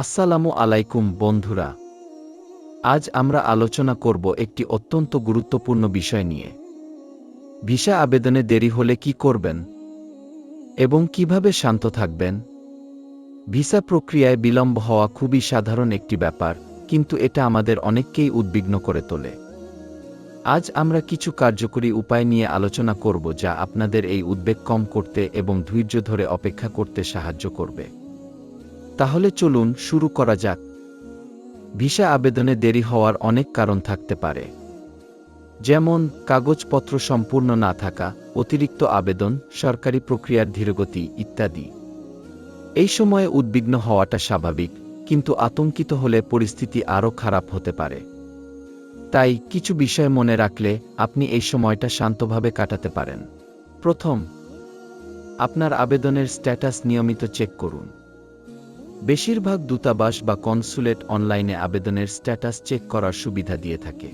আসসালামু আলাইকুম, বন্ধুরা। আজ আমরা আলোচনা করব একটি অত্যন্ত গুরুত্বপূর্ণ বিষয় নিয়ে। ভিসা আবেদনে দেরি হলে কি করবেন? এবং কীভাবে শান্ত থাকবেন? ভিসা প্রক্রিয়ায় বিলম্ব হওয়া খুবই সাধারণ একটি ব্যাপার, কিন্তু এটা আমাদের অনেককেই উদ্বিগ্ন করে তোলে। আজ আমরা কিছু কার্যকরী উপায় নিয়ে আলোচনা করব যা আপনাদের এই উদ্বেগ কম করতে এবং ধৈর্য ধরে অপেক্ষা করতে সাহায্য করবে। তাহলে চলুন শুরু করা যাক। ভিসা আবেদনে দেরি হওয়ার অনেক কারণ থাকতে পারে। যেমন, কাগজপত্র সম্পূর্ণ না থাকা, অতিরিক্ত আবেদন, সরকারি প্রক্রিয়ার ধীরগতি ইত্যাদি। এই সময়ে উদ্বিগ্ন হওয়াটা স্বাভাবিক, কিন্তু আতঙ্কিত হলে পরিস্থিতি আরও খারাপ হতে পারে। তাই কিছু বিষয় মনে রাখলে আপনি এই সময়টা শান্তভাবে কাটাতে পারেন। প্রথম, আপনার আবেদনের স্ট্যাটাস নিয়মিত চেক করুন। বেশিরভাগ দূতাবাস বা কনসুলেট অনলাইনে আবেদনের স্ট্যাটাস চেক করার সুবিধা দিয়ে থাকে।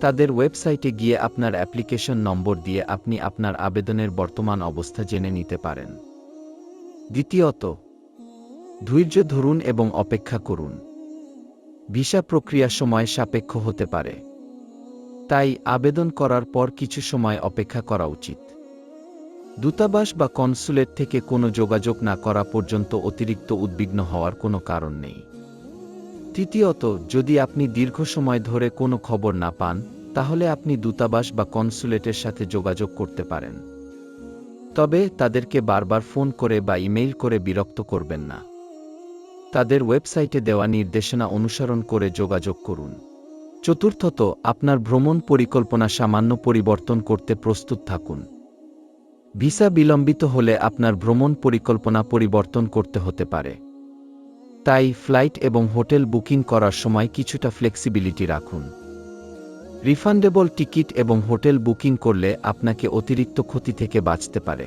তাদের ওয়েবসাইটে গিয়ে আপনার অ্যাপ্লিকেশন নম্বর দিয়ে আপনি আপনার আবেদনের বর্তমান অবস্থা জেনে নিতে পারেন। দ্বিতীয়ত, ধৈর্য ধরুন এবং অপেক্ষা করুন। ভিসা প্রক্রিয়া সময় সাপেক্ষ হতে পারে। তাই আবেদন করার পর কিছু সময় অপেক্ষা করা উচিত। দূতাবাস বা কনসুলেট থেকে কোনো যোগাযোগ না করা পর্যন্ত অতিরিক্ত উদ্বিগ্ন হওয়ার কোনো কারণ নেই। তৃতীয়ত, যদি আপনি দীর্ঘ সময় ধরে কোনো খবর না পান, তাহলে আপনি দূতাবাস বা কনসুলেটের সাথে যোগাযোগ করতে পারেন। তবে তাদেরকে বারবার ফোন করে বা ইমেইল করে বিরক্ত করবেন না। তাদের ওয়েবসাইটে দেওয়া নির্দেশনা অনুসরণ করে যোগাযোগ করুন। চতুর্থত, আপনার ভ্রমণ পরিকল্পনা সামান্য পরিবর্তন করতে প্রস্তুত থাকুন। ভিসা বিলম্বিত হলে আপনার ভ্রমণ পরিকল্পনা পরিবর্তন করতে হতে পারে। তাই ফ্লাইট এবং হোটেল বুকিং করার সময় কিছুটা ফ্লেক্সিবিলিটি রাখুন। রিফান্ডেবল টিকিট এবং হোটেল বুকিং করলে আপনাকে অতিরিক্ত ক্ষতি থেকে বাঁচতে পারে।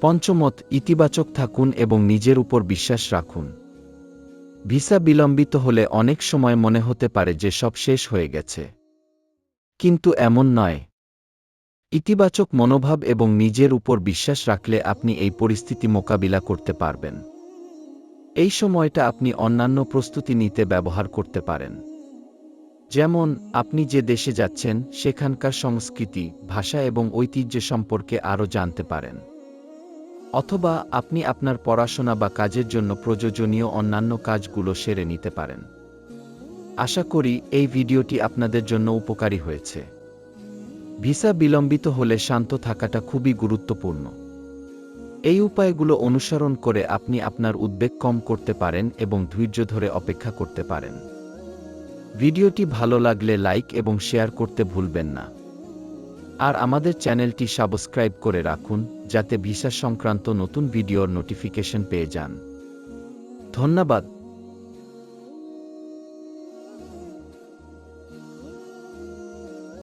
পঞ্চমত, ইতিবাচক থাকুন এবং নিজের উপর বিশ্বাস রাখুন। ভিসা বিলম্বিত হলে অনেক সময় মনে হতে পারে যে সব শেষ হয়ে গেছে। কিন্তু এমন নয়। ইতিবাচক মনোভাব এবং নিজের উপর বিশ্বাস রাখলে আপনি এই পরিস্থিতি মোকাবিলা করতে পারবেন। এই সময়টা আপনি অন্যান্য প্রস্তুতি নিতে ব্যবহার করতে পারেন। যেমন, আপনি যে দেশে যাচ্ছেন, সেখানকার সংস্কৃতি, ভাষা এবং ঐতিহ্য সম্পর্কে আরও জানতে পারেন। অথবা, আপনি আপনার পড়াশোনা বা কাজের জন্য প্রয়োজনীয় অন্যান্য কাজগুলো সেরে নিতে পারেন। আশা করি, এই ভিডিওটি আপনাদের জন্য উপকারী হয়েছে। ভিসা বিলম্বিত হলে শান্ত থাকাটা খুবই গুরুত্বপূর্ণ। এই উপায়গুলো অনুসরণ করে আপনি আপনার উদ্বেগ কম করতে পারেন এবং ধৈর্য ধরে অপেক্ষা করতে পারেন। ভিডিওটি ভালো লাগলে লাইক এবং শেয়ার করতে ভুলবেন না। আর আমাদের চ্যানেলটি সাবস্ক্রাইব করে রাখুন, যাতে ভিসা সংক্রান্ত নতুন ভিডিওর নোটিফিকেশন পেয়ে যান। ধন্যবাদ।